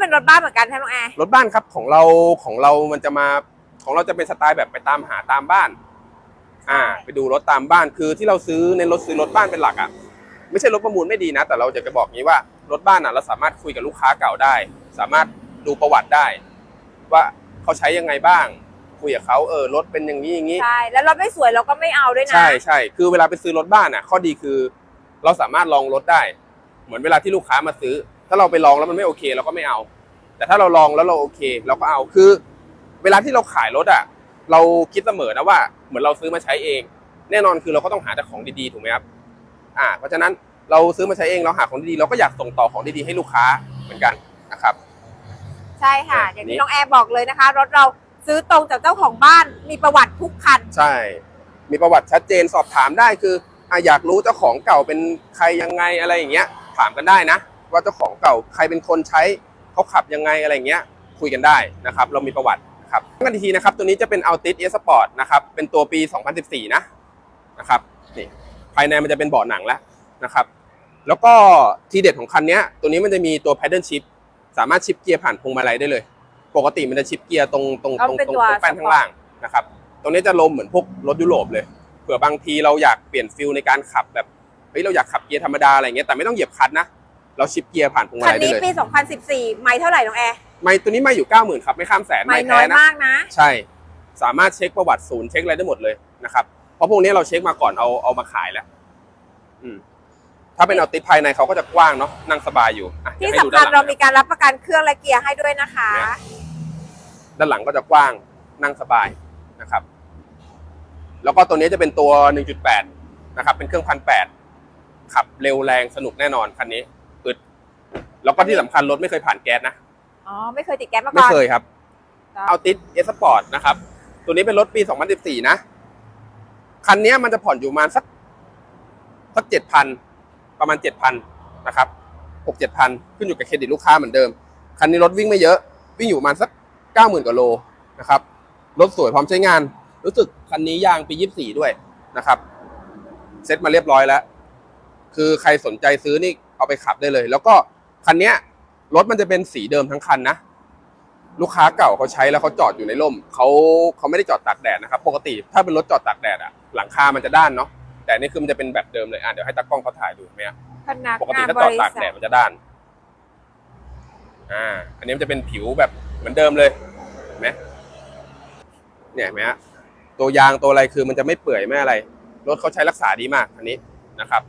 เป็นรถบ้านเหมือนกันใช่ไหมน้องแอร์รถบ้านครับของเราของเรามันจะมาของเราจะเป็นสไตล์แบบไปตามหาตามบ้าน อ่า ไปดูรถตามบ้านคือที่เราซื้อในรถซื้อรถบ้านเป็นหลักอะไม่ใช่รถประมูลไม่ดีนะ แต่เราจะจะบอกงี้ว่ารถบ้านอะเราสามารถคุยกับลูกค้าเก่าได้ สามารถดูประวัติได้ ว่าเขาใช้ยังไงบ้าง คุยกับเขาเออรถเป็นอย่างนี้อย่างนี้ ใช่แล้วรถไม่สวยเราก็ไม่เอาด้วยนะใช่ใช่คือเวลาไปซื้อรถบ้านอะ ข้อดีคือ เราสามารถลองรถได้ เหมือนเวลาที่ลูกค้ามาซื้อถ้าเราไปลองแล้วมันไม่โอเคเราก็ไม่เอา แต่ถ้าเราลองแล้วเราโอเค เราก็เอาคือ เวลาที่เราขายรถอะ เราคิดเสมอนะว่า เหมือนเราซื้อมาใช้เอง แน่นอนคือเราก็ต้องหาแต่ของดีๆถูกไหมครับอ่า เพราะฉะนั้นเราซื้อมาใช้เองเราหาของดีๆเราก็อยากส่งต่อของดีๆให้ลูกค้าเหมือนกันนะครับใช่ค่ะแบบนี้อย่างที่น้องแอร์บอกเลยนะคะ รถเราซื้อตรงจากเจ้าของบ้านมีประวัติทุกคัน ใช่ มีประวัติชัดเจนสอบถามได้คืออะอยากรู้เจ้าของเก่าเป็นใครยังไงอะไรอย่างเงี้ย ถามกันได้นะ ว่าเจ้าของเก่าใครเป็นคนใช้เขาขับยังไงอะไรอย่างเงี้ยคุยกันได้นะครับ เรามีประวัตินะครับกันอีกทีนะครับ ตัวนี้จะเป็น Altis e Sport นะครับ เป็นตัวปี 2014 นะนะครับนี่ภายในมันจะเป็นเบาะหนังแล้วนะครับ แล้วก็ทีเด็ดของคันเนี้ยตัวนี้มันจะมีตัว paddle shift สามารถชิปเกียร์ผ่านพวงมาลัยได้เลย ปกติมันจะชิปเกียร์ตรงตรงตรงเอาเป็นตรงตัวตรงแป้นข้างล่างนะครับตรงนี้จะลมเหมือนพวกรถยุโรปเลยเผื่อบางทีเราอยากเปลี่ยนฟิลในการขับแบบเฮ้ยเราอยากขับเกียร์ธรรมดาอะไรเงี้ยแต่ไม่ต้องเหยียบคลัตช์นะ เราชิปเกียร์ผ่านพวงมาคันลัยได้นี้เลย ปี 2014 ไม่เท่าไหร่น้องแอร์ไม่ตัวนี้ไม่อยู่เก้าหมื่นครับไม่ข้ามแสนไม่ไม่น้แท้อยนะมากนะ ใช่ สามารถเช็คประวัติศูนย์เช็คอะไรได้หมดเลยนะครับเพราะพวกนี้เราเช็คมาก่อนเอาเอามาขายแล้วอืมถ้าเป็นเอาติดภายในเขาก็จะกว้างเนาะนั่งสบายอยู่อะที่เดี๋ยวสำให้ดูคัญด้นหลังเรามีการรับประกันเครื่องและเกียร์ให้ด้วยนะคะเนี่ยด้านหลังก็จะกว้างนั่งสบายนะครับ แล้วก็ตัวนี้จะเป็นตัว 1.8 นะครับ เป็นเครื่องพันแปดขับเร็วแรงสนุกแน่นอนคันนี้อึด แล้วก็ที่สำคัญรถไม่เคยผ่านแก๊สนะ อ๋อ ไม่เคยติดแก๊สมาไม่ก่อนเคยครับครับ เอาติดเอสปอร์ตนะครับ ตัวนี้เป็นรถปี 2014 นะ คันนี้มันจะผ่อนอยู่ประมาณสักสักเจ็ดพันประมาณเจ็ดพันนะครับหกเจ็ดพันขึ้นอยู่กับเครดิตลูกค้าเหมือนเดิม คันนี้รถวิ่งไม่เยอะ วิ่งอยู่ประมาณสักเก้าหมื่นกว่าโลนะครับ รถสวยพร้อมใช้งาน รู้สึกคันนี้ยางปี24ด้วยนะครับ เซ็ตมาเรียบร้อยแล้ว คือใครสนใจซื้อนี่เอาไปขับได้เลย แล้วก็ คันเนี้ยรถมันจะเป็นสีเดิมทั้งคันนะ ลูกค้าเก่าเขาใช้แล้วเขาจอดอยู่ในร่มเขาเขาไม่ได้จอดตากแดดนะครับ ปกติถ้าเป็นรถจอดตากแดดอะหลังคามันจะด้านเนาะแต่อันนี่คือมันจะเป็นแบบเดิมเลยอะเดี๋ยวให้ตากล้องเขาถ่ายดูไหมอะพนักปกติงานถ้าบจอดริตากษัแดทดมันจะด้านอ่าอันนี้มันจะเป็นผิวแบบเหมือนเดิมเลยเห็นไหมเนี่ยเห็นไหมฮะตัวยางตัวอะไรคือมันจะไม่เปื่อยไม่อะไรรถเขาใช้รักษาดีมากอันนี้นะครับ